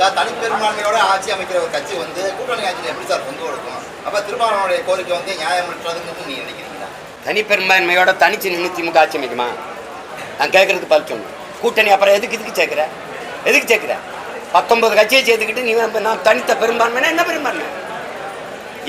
தனிப்பெரும்பான்மையோட ஆட்சி அமைக்கிற ஒரு கட்சி வந்து கூட்டணி ஆட்சியில் எப்படி சார் பங்கு கொடுக்கும்? அப்போ திருமாவளவனுடைய கோரிக்கை வந்து நியாயமற்றதுன்னு நீங்க நினைக்கிறீங்களா? தனிப்பெரும்பான்மையோட தனிச்சு நின்று திமுக ஆட்சி அமைக்குமா? நான் கேட்கறதுக்கு பதில் சொல்லணும் கூட்டணி அப்புறம் எதுக்கு இதுக்கு சேர்க்குற? எதுக்கு சேர்க்குற? பத்தொன்பது கட்சியை சேர்த்துக்கிட்டு நீ நான் தனித்த பெரும்பான்மைனா என்ன பெரும்பான்மை?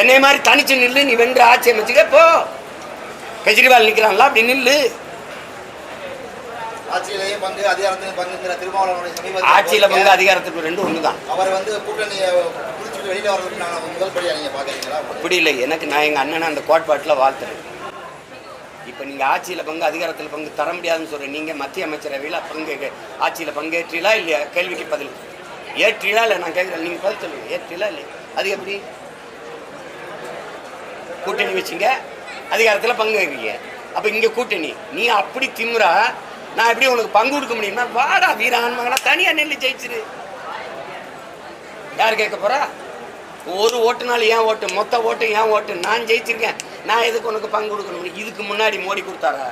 என்னை மாதிரி தனிச்சு நில்லு நீ வென்று ஆட்சி அமைச்சுக்க போ. கெஜ்ரிவால் நிற்கிறான்ல அப்படி நில்லு. ஆட்சியிலேயே பங்கு அதிகாரத்திலும் பங்குங்கிற திருமாவளவனுடைய சமீப ஆட்சியில் பங்கு அதிகாரத்துக்கு ரெண்டு ஒன்று தான் அவர் வந்து கூட்டணியை புடிச்சிட்டு வெளியில வர்றதுக்கு நான் முதல் படியா நீங்க பாக்குறீங்களா அப்படி இல்லை. எனக்கு நான் எங்கள் அண்ணனை அந்த கோட்பாட்டில் வாழ்த்துறேன். இப்போ நீங்கள் ஆட்சியில் பங்கு அதிகாரத்தில் பங்கு தர முடியாதுன்னு சொல்கிறேன் நீங்கள் மத்திய அமைச்சரவையில் பங்கு ஆட்சியில் பங்கேற்றீங்களா இல்லையா? கேள்விக்கு பதில். ஏற்றீங்களா இல்லை நான் கேட்குறேன். நீங்கள் பதில் சொல்லுங்கள் ஏற்றீங்களா இல்லையா? அது எப்படி? கூட்டணி வச்சிங்க. அதிகாரத்தில் பங்கு வைக்கிறீங்க. அப்போ இங்கே கூட்டணி. நீ அப்படி திமுறா நான் எப்படி உனக்கு பங்கு கொடுக்க முடியுமா வாடா வீரான் மகனா தனியாக நெல்லு ஜெயிச்சிரு. யார் கேட்க போறா? ஒரு ஓட்டுனாலும் ஏன் ஓட்டு? மொத்த ஓட்டு ஏன் ஓட்டு? நான் ஜெயிச்சிருக்கேன். நான் எதுக்கு உனக்கு பங்கு கொடுக்கணும்? இதுக்கு முன்னாடி மோடி கொடுத்தாரா?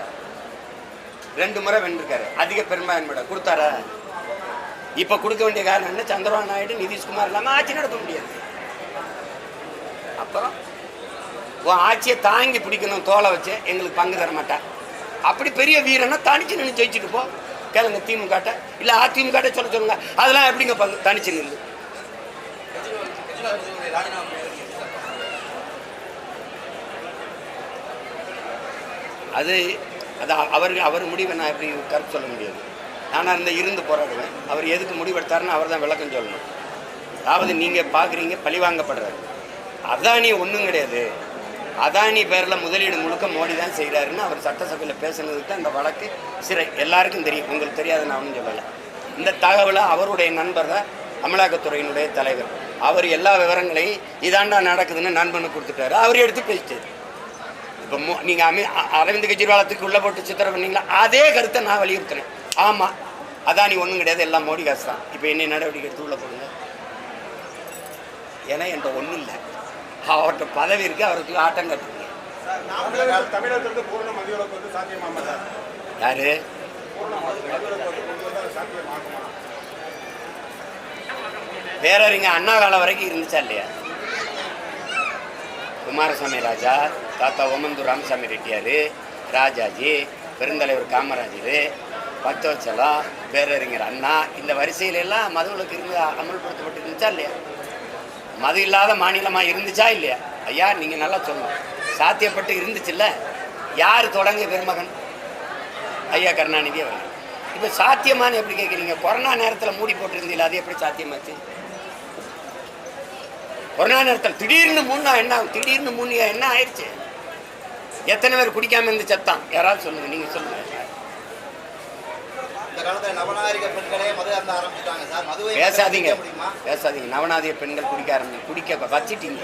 ரெண்டு முறை வென்றிருக்காரு. அதிக பெரும்பான்மையோட கொடுத்தாரா? இப்ப கொடுக்க வேண்டிய காரணம் என்ன? சந்திரபாபு நாயுடு நிதிஷ்குமார் இல்லாம ஆட்சி நடத்த முடியாது. அப்புறம் உன் ஆட்சியை தாங்கி பிடிக்கணும் தோலை வச்சு எங்களுக்கு பங்கு தர மாட்டேன் அப்படி பெரிய வீரனா தனிச்சு நின்று ஜெயிச்சுட்டு போ. கேளுங்க திமுகட்ட இல்லை அதிமுகட்ட சொல்ல சொல்லுங்க. அதெல்லாம் எப்படிங்க தனிச்சு நின்று அது அது அவர் அவர் முடிவை நான் எப்படி கருத்து சொல்ல முடியாது. நானாக இருந்த இருந்து போராடுவேன். அவர் எதுக்கு முடிவெடுத்தாருன்னு அவர் தான் விளக்கம் சொல்லணும். அதாவது நீங்கள் பார்க்குறீங்க பழிவாங்கப்படுறாரு. அதானி ஒன்றும் கிடையாது. அதானி பேரில் முதலீடு முழுக்க மோடி தான் செய்கிறாருன்னு அவர் சட்டசபையில் பேசுனதுக்கு இந்த வழக்கு சிறை. எல்லாருக்கும் தெரியும். உங்களுக்கு தெரியாது நான் ஒன்றும் சொல்லலை. இந்த தகவலை அவருடைய நண்பர் தான் அமலாக்கத்துறையினுடைய தலைவர். அவர் எல்லா விவரங்களையும் இதாண்டா நடக்குதுன்னு நண்பனுக்கு கொடுத்துட்டாரு. அவர் எடுத்து பேசிட்டார். இப்போ மோ நீங்கள் அமி அ- அரவிந்த் கெஜ்ரிவாலத்துக்கு உள்ளே போட்டு சித்திரம் பண்ணீங்களா? அதே கருத்தை நான் வலியுறுத்தினேன். ஆமாம் அதானி ஒன்றும் கிடையாது. எல்லாம் மோடி காசு தான். இப்போ என்ன நடவடிக்கை எடுத்து உள்ளே போடுங்க. ஏன்னா என்கிட்ட ஒன்றும் இல்லை. அவர்கிட்ட பதவி இருக்குது அவருக்கு ஆட்டம் சார் யாரு? பேரறிஞர் அண்ணா காலம் வரைக்கும் இருந்துச்சா இல்லையா? குமாரசாமி ராஜா தாத்தா ஓமந்தூர் ராமசாமி ரெட்டியார் ராஜாஜி பெருந்தலைவர் காமராஜர் பக்தவச்சலம் பேரறிஞர் அண்ணா இந்த வரிசையில எல்லாம் மதுவிலக்கு இருந்து அமல்படுத்தப்பட்டு இருந்துச்சா இல்லையா? மது இல்லாத மாநிலமாக இருந்துச்சா இல்லையா? ஐயா நீங்கள் நல்லா சொல்லணும். சாத்தியப்பட்டு இருந்துச்சுல்ல? யார் தொடங்க பெருமகன்? ஐயா கருணாநிதி அவர் இப்போ சாத்தியமான்னு எப்படி கேட்குறீங்க கொரோனா நேரத்தில் மூடி போட்டிருந்தீங்களா? அது எப்படி சாத்தியமாச்சு? கொரோனா நேரத்தில் திடீர்னு மூணா என்ன ஆகும்? திடீர்னு மூணியா என்ன ஆயிடுச்சு? எத்தனை பேர் குடிக்காமல் இருந்து செத்தான் யாராவது சொல்லுங்கள் நீங்கள் சொல்லுங்கள் இந்த காலத்துல நவநாகரிக பெண்களே மது அருந்த ஆரம்பிச்சிட்டாங்க சார். மதுவை பேசாதீங்க. பேசாதீங்க. நவநாதிய பெண்கள் குடிக்க ஆரம்பி குடிக்க வச்சிட்டீங்க.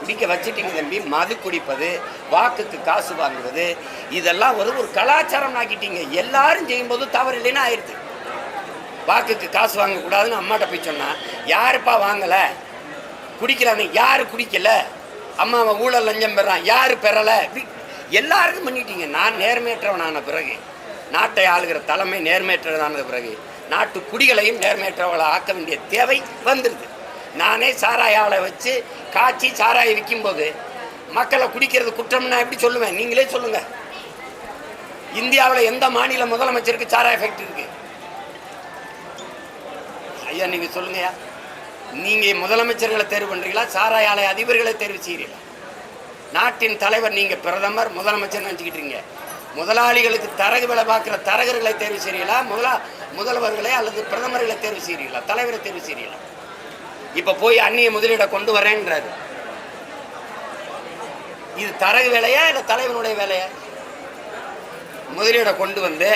குடிக்க வச்சிட்டீங்க தம்பி. மது குடிப்பது வாக்குக்கு காசு வாங்குவது இதெல்லாம் ஒரு ஒரு கலாச்சாரம் ஆக்கிட்டீங்க. எல்லாரும் செய்யும்போது தவறு இல்லைன்னா ஆயிடுது. வாக்குக்கு காசு வாங்கக்கூடாதுன்னு அம்மாட்ட போய் சொன்னா யாருப்பா வாங்கலை? குடிக்கிறாங்க யாரு குடிக்கல? அம்மாவை ஊழல் லஞ்சம் பெறான். யாரு பெறல? எல்லாருக்கும் பண்ணிட்டீங்க. நான் நேர்மையற்றவனான பிறகு. நாட்டை ஆளுகிற தலைமை நேர்மையற்றதானது பிறகு நாட்டு குடிகளையும் நேர்மையற்றவர்களை ஆக்க வேண்டிய தேவை வந்துடுது நானே சாராய ஆளை வச்சு காய்ச்சி சாராயை விற்கும்போது மக்களை குடிக்கிறது குற்றம்னா எப்படி சொல்லுவேன்? நீங்களே சொல்லுங்க. இந்தியாவில் எந்த மாநில முதலமைச்சருக்கு சாராய ஃபேக்ட்ரி இருக்கு? ஐயா நீங்கள் சொல்லுங்கய்யா நீங்கள் முதலமைச்சர்களை தேர்வு பண்ணுறீங்களா சாராய ஆலை அதிபர்களை தேர்வு செய்கிறீங்களா நாட்டின் தலைவர் நீங்கள் பிரதமர் முதலமைச்சர்னு நினச்சிக்கிட்டு இருக்கீங்க. முதலாளிகளுக்கு தரகு வேலை பார்க்குற தரகர்களை தேர்வு செய்கிறீங்களா முதலா முதல்வர்களை அல்லது பிரதமர்களை தேர்வு செய்கிறீங்களா தலைவரை தேர்வு செய்கிறீங்களா இப்போ போய் அந்நிய முதலீடை கொண்டு வரேன்றாரு. இது தரகு வேலையா இல்லை தலைவனுடைய வேலையா? முதலீடை கொண்டு வந்து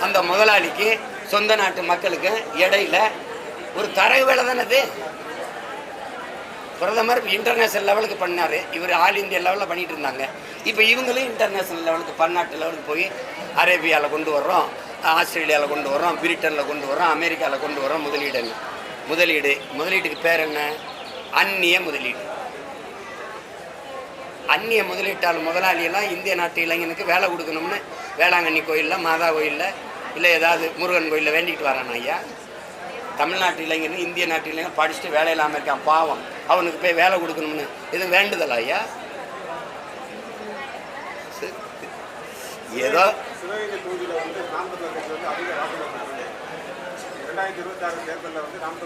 அந்த முதலாளிக்கு சொந்த நாட்டு மக்களுக்கு இடையில ஒரு தரகு வேலை தானே அது? பிரதமர் இன்டர்நேஷனல் லெவலுக்கு பண்ணார். இவர் ஆல் இந்தியா லெவலில் பண்ணிட்டு இருந்தாங்க இப்போ இவங்களும் இன்டர்நேஷனல் லெவலுக்கு பன்னாட்டு லெவலுக்கு போய் அரேபியாவில் கொண்டு வர்றோம் ஆஸ்திரேலியாவில் கொண்டு வர்றோம் பிரிட்டனில் கொண்டு வர்றோம் அமெரிக்காவில் கொண்டு வர்றோம் முதலீடுன்னு முதலீடு. முதலீட்டுக்கு பேர் என்ன? அந்நிய முதலீடு. அந்நிய முதலீட்டால் முதலாளியெல்லாம் இந்திய நாட்டு இளைஞனுக்கு வேலை கொடுக்கணும்னு வேளாங்கண்ணி கோயிலில் மாதா கோயிலில் இல்லை ஏதாவது முருகன் கோயிலில் வேண்டிக்கிட்டு வரானா ஐயா? தமிழ்நாட்டு இளைஞன் இந்திய நாட்டு இளைஞன் படிச்சுட்டு வேலை இல்லாமல் இருக்கான் பாவம். அவனுக்கு போய் வேலை கொடுக்கணும்னு. இது வேண்டுதலா ஐயா. ஏதோ சிவகங்கை தொகுதியில வந்து நாம் தமிழர் கட்சி வந்து அதிக வாக்குகள் பெற்றது இரண்டாயிரத்தி இருபத்தி ஆறு தேர்தலில் வந்து நாம்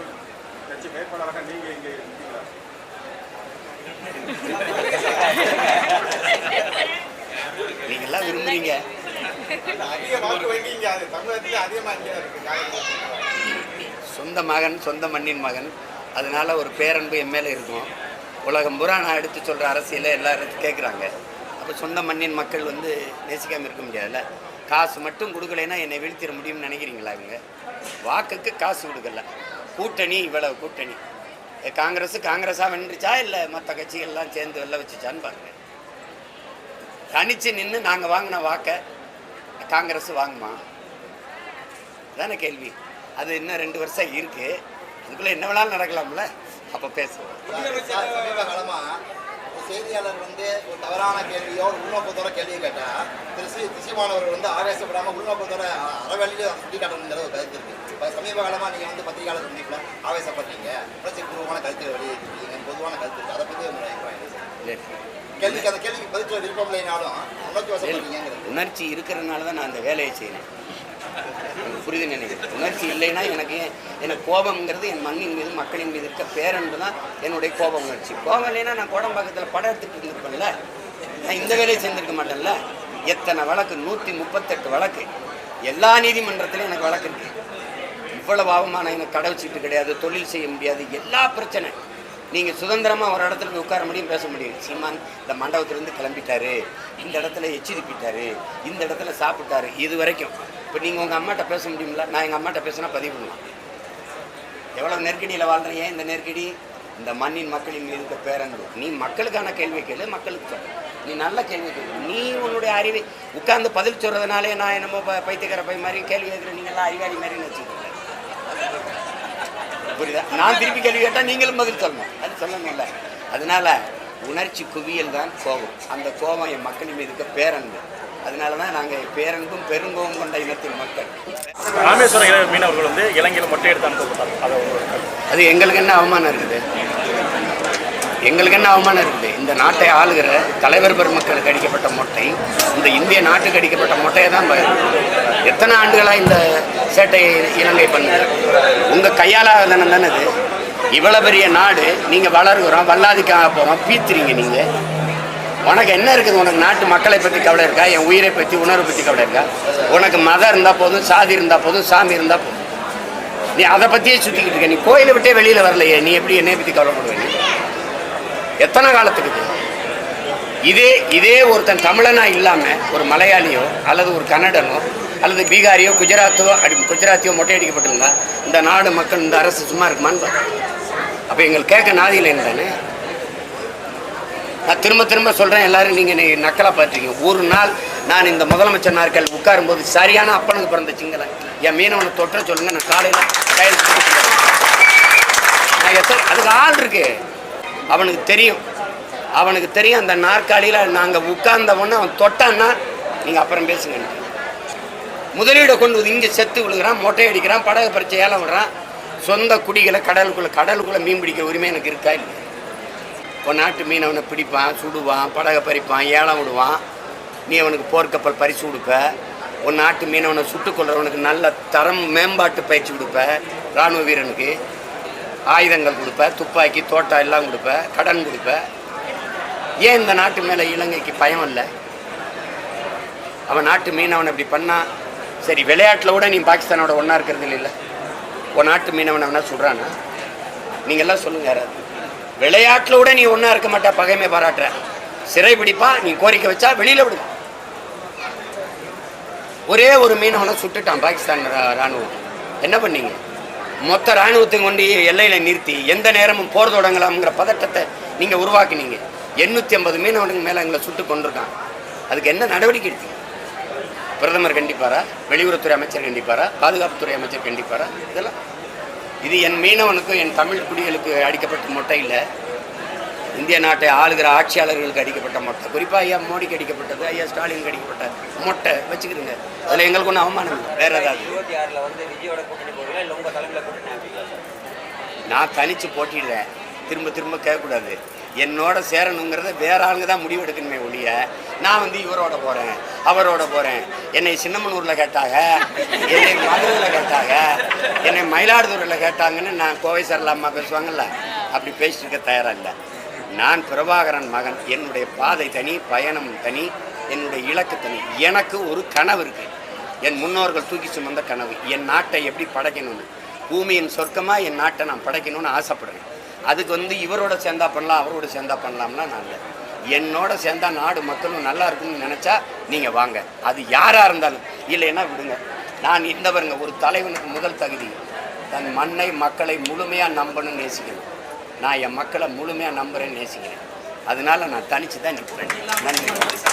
கட்சி வேட்பாளராக நீங்க இங்கே இருக்கீங்களா? நீங்க எல்லாம் விரும்புறீங்க. அதிக வாக்கு வங்கி இங்கே அது தமிழகத்திலே அதிகமாக இங்கே இருக்கு. சொந்த மகன் சொந்த மண்ணின் மகன். அதனால ஒரு பேரன்பு என் மேலே இருக்கும். உலகம் பூரா நான் எடுத்து சொல்கிற அரசியலை எல்லோரும் கேட்குறாங்க அப்போ சொந்த மண்ணின் மக்கள் வந்து நேசிக்காமல் இருக்க முடியாதுல்ல? காசு மட்டும் கொடுக்கலைன்னா என்னை வீழ்த்திட முடியும்னு நினைக்கிறீங்களா இவங்க? வாக்குக்கு காசு கொடுக்கல. கூட்டணி இவ்வளவு கூட்டணி. காங்கிரஸ் காங்கிரஸாக வென்றுச்சா இல்லை மற்ற கட்சிகள்லாம் சேர்ந்து வெளில வச்சுச்சான்னு பாருங்க. தனித்து நின்று நாங்கள் வாங்கின வாக்கை காங்கிரஸ் வாங்குமா? தானே கேள்வி. அது இன்னும் ரெண்டு வருஷம் இருக்கு. அதுக்குள்ள என்ன வேணாலும் நடக்கலாம்ல? அப்ப பேசுவோம். சமீப காலமா ஒரு செய்தியாளர் வந்து ஒரு தவறான கேள்வியோ உள்நோக்கத்தோட கேள்வியை கேட்டா திரு சி திசைமானவர் வந்து ஆவேசப்படாம உள்நோக்கத்தோட அறவழியில சுட்டி காட்டணுங்கிற ஒரு கருத்து இருக்கு. இப்ப சமீப காலமா நீங்க வந்து பத்திரிகையாளர் சந்திப்புல ஆவேசப்பட்டீங்க உணர்ச்சி பூர்வமான கருத்து வெளியிட்டிருக்கீங்க பொதுவான கருத்து இருக்கு. அதை பத்தி உங்களுடைய அபிப்பிராயம். கேள்விக்கு அந்த கேள்விக்கு பதில் விருப்பம் இல்லைனாலும் உணர்ச்சி உணர்ச்சி இருக்கிறதுனால தான் நான் அந்த வேலையை செய்கிறேன் புரியுது நினைக்கிறேன் உணர்ச்சி இல்லைன்னா எனக்கு ஏன்- எனக்கு கோபம்ங்கிறது என் மண்ணின் மீது மக்களின் மீது இருக்க பேரன்பு தான் என்னுடைய கோப உணர்ச்சி. கோபம் இல்லைன்னா நான் கோடம்பாக்கத்தில் படம் எடுத்துகிட்டு இருந்திருப்பேன்ல? நான் இந்த வேலையை செஞ்சுருக்க மாட்டேன்ல? எத்தனை வழக்கு? நூற்றி முப்பத்தெட்டு வழக்கு. எல்லா நீதிமன்றத்திலும் எனக்கு வழக்கு இருக்கு. இவ்வளவு அவமானம் எனக்கு கடை கிடையாது தொழில் செய்ய முடியாது எல்லா பிரச்சனை. நீங்கள் சுதந்திரமாக ஒரு இடத்துல போய் உட்கார முடியும் பேச முடியும். சீமான் இந்த மண்டபத்திலேருந்து கிளம்பிட்டாரு. இந்த இடத்துல எச்சரிப்பிட்டாரு இந்த இடத்துல சாப்பிட்டாரு. இது வரைக்கும். இப்போ நீங்கள் உங்கள் அம்மாட்ட பேச முடியுமில்ல நான் எங்கள் அம்மாட்ட பேசினா பதிவு பண்ணலாம் எவ்வளோ நெருக்கடியில் வாழ்றீங்க? இந்த நெருக்கடி? இந்த மண்ணின் மக்களின் மீது இருக்க பேரன்பு. நீ மக்களுக்கான கேள்வி கேளு மக்களுக்கு சொல்லு நீ நல்ல கேள்வி கேளு. நீ உன்னுடைய அறிவை உட்கார்ந்து பதில் சொல்கிறதுனாலே நான் என்னமோ ப- பைத்தியக்கார பை மாதிரி கேள்வி கேட்குறேன் நீங்கள்லாம் அறிவாளி மாதிரி வச்சுக்கோங்க. புரியுதா? நான் திருப்பி கேள்வி கேட்டால் நீங்களும் பதில் சொல்லணும். அது சொல்லணும்ல. அதனால உணர்ச்சி குவியல் தான் கோபம். அந்த கோபம் என் மக்களின் மீது இருக்க பேரன்பு. அதனால தான் நாங்கள் பேரன்பும் பெருங்கோபம் கொண்ட இனத்தின் மக்கள். ராமேஸ்வரம் இளைஞர் மீனவர்கள் வந்து இலங்கையில் மொட்டை எடுத்து அனுப்பப்பட்டாங்க. அதை. அது எங்களுக்கு என்ன அவமானம் இருக்குது? எங்களுக்கு என்ன அவமானம் இருக்குது? இந்த நாட்டை ஆளுகிற தலைவர் பெருமக்களுக்கு அடிக்கப்பட்ட மொட்டை இந்த இந்திய நாட்டுக்கு அடிக்கப்பட்ட மொட்டையை தான். எத்தனை ஆண்டுகளாக இந்த சேட்டையை இலங்கை பண்ணுது? உங்கள் கையாலாதனம் தானே இது? இவ்வளோ பெரிய நாடு நீங்கள் வளருகிறோம் வல்லாதிக்காக போகிறோம் பீத்துறீங்க நீங்கள் உனக்கு என்ன இருக்குது? உனக்கு நாட்டு மக்களை பற்றி கவலை இருக்கா? என் உயிரை பற்றி உணர்வை பற்றி கவலை இருக்கா? உனக்கு மதம் இருந்தால் போதும் சாதி இருந்தால் போதும் சாமி இருந்தால் போதும். நீ அதை பற்றியே சுற்றிக்கிட்டு இருக்க. நீ கோயிலை விட்டே வெளியில் வரலையே. நீ எப்படி என்னை பற்றி கவலைப்படுவ நீ? எத்தனை காலத்துக்கு இதே? இதே ஒருத்தன் தமிழனா இல்லாமல் ஒரு மலையாளியோ அல்லது ஒரு கன்னடனோ அல்லது பீகாரியோ குஜராத்தோ அடி குஜராத்தியோ மொட்டை அடிக்கப்பட்டிருந்தா இந்த நாடு மக்கள் இந்த அரசு சும்மா இருக்குமான்னு அப்போ எங்களுக்கு கேட்க நாதியில் தானே? நான் திரும்ப திரும்ப சொல்கிறேன் எல்லாரும் நீங்கள் நீ நக்கலாக பார்த்துருக்கீங்க. ஒரு நாள் நான் இந்த முதலமைச்சர் நாற்காலி உட்காரும்போது சரியான அப்பனுக்கு பிறந்த சிங்களன் என் மீனவனை தொற்ற சொல்லுங்க நான் காலையில் கையில் நான் எத்தனை அதுக்கு ஆள் இருக்கு. அவனுக்கு தெரியும். அவனுக்கு தெரியும் அந்த நாற்காலியில் நாங்கள் உட்கார்ந்தவொன்னே அவன் தொட்டான்னா நீங்கள் அப்புறம் பேசுங்க. முதலீடை கொண்டு வந்து இங்கே செத்து விழுகிறான் மொட்டை அடிக்கிறான் படகு பறிச்சு ஏலம் விடுறான். சொந்த குடிகளை கடலுக்குள்ளே கடலுக்குள்ளே மீன் பிடிக்கிற உரிமை எனக்கு இருக்கா இல்லை ஒரு நாட்டு மீனவனை பிடிப்பான் சுடுவான் படகை பறிப்பான் ஏலம் விடுவான். நீ அவனுக்கு போர்க்கப்பல் பரிசு கொடுப்ப. உன் நாட்டு மீனவனை சுட்டு கொள்றவனுக்கு நல்ல தரம் மேம்பாட்டு பயிற்சி கொடுப்ப. இராணுவ வீரனுக்கு ஆயுதங்கள் கொடுப்ப துப்பாக்கி தோட்டா எல்லாம் கொடுப்ப கடன் கொடுப்ப. ஏன் இந்த நாட்டு மேலே இலங்கைக்கு பயம் இல்லை? அவன் நாட்டு மீனவன் அப்படி பண்ணால் சரி விளையாட்டில் கூட நீ பாகிஸ்தானோட ஒன்றா இருக்கிறது இல்லை. உன் நாட்டு மீனவனை அவனா சொல்கிறானா நீங்கள்லாம் சொல்லுங்கள் யாராவது. விளையாட்டில் கூட நீ ஒன்றா இருக்க மாட்டா பகைமை பாராட்டுற. சிறை பிடிப்பா நீ கோரிக்கை வச்சா வெளியில் விடு. ஒரே ஒரு மீனவனை சுட்டுட்டான் பாகிஸ்தான் ராணுவம். என்ன பண்ணீங்க? மொத்த ராணுவத்தையும் கொண்டு எல்லையில் நிறுத்தி எந்த நேரமும் போர் தொடங்கலாம்ங்கிற பதட்டத்தை நீங்கள் உருவாக்குனீங்க. எண்ணூற்றி ஐம்பது மீனவனுக்கு மேலே எங்களை சுட்டு கொண்டிருக்கான் அதுக்கு என்ன நடவடிக்கை எடுத்தீங்க? பிரதமர் கண்டிப்பாரா? வெளியுறவுத்துறை அமைச்சர் கண்டிப்பாரா? பாதுகாப்புத்துறை அமைச்சர் கண்டிப்பாரா? இதெல்லாம் இது என் மீனவனுக்கும் என் தமிழ் குடிகளுக்கு அடிக்கப்பட்ட மொட்டை இல்லை. இந்திய நாட்டை ஆளுகிற ஆட்சியாளர்களுக்கு அடிக்கப்பட்ட மொட்டை. குறிப்பாக ஐயா மோடிக்கு அடிக்கப்பட்டது ஐயா ஸ்டாலினுக்கு அடிக்கப்பட்ட மொட்டை. வச்சுக்கிடுங்க. அதில் எங்களுக்கு ஒன்றும் அவமானம் இல்லை. வேற ஏதாவது. நான் தனித்து போட்டிடுறேன். திரும்ப திரும்ப கேட்கக்கூடாது. என்னோட சேரணுங்கிறத வேற ஆளுங்க தான் முடிவு எடுக்கணுமே ஒழிய நான் வந்து இவரோட போகிறேன் அவரோட போகிறேன் என்னை சின்னமனூரில் கேட்டாங்க என்னை மதுரையில் கேட்டாங்க. என்னை மயிலாடுதுறையில் கேட்டாங்கன்னு நான் கோவை சரலாமா பேசுவாங்கல்ல அப்படி பேசிட்டு இருக்க தயாராக இல்லை நான் பிரபாகரன் மகன் என்னுடைய பாதை தனி பயணம் தனி என்னுடைய இலக்கு தனி. எனக்கு ஒரு கனவு இருக்குது என் முன்னோர்கள் தூக்கி சுமந்த கனவு. என் நாட்டை எப்படி படைக்கணும்னு. பூமியின் சொர்க்கமாக என் நாட்டை நான் படைக்கணும்னு ஆசைப்படுறேன். அதுக்கு வந்து இவரோட சேர்ந்தா பண்ணலாம் அவரோட சேர்ந்தா பண்ணலாம்னா நான் இல்லை. என்னோட சேர்ந்தா நாடு மக்களும் நல்லா இருக்கும்னு நினச்சா நீங்கள் வாங்க. அது யாராக இருந்தாலும். இல்லைன்னா விடுங்க. நான் இருந்தவருங்க ஒரு தலைவனுக்கு முதல் தகுதி. தன் மண்ணை மக்களை முழுமையாக நம்பணும்னு நேசிக்கணும். நான் என் மக்களை முழுமையாக நம்புறேன்னு நேசிக்கிறேன். அதனால நான் தனித்து தான் நிற்கிறேன் நன்றி.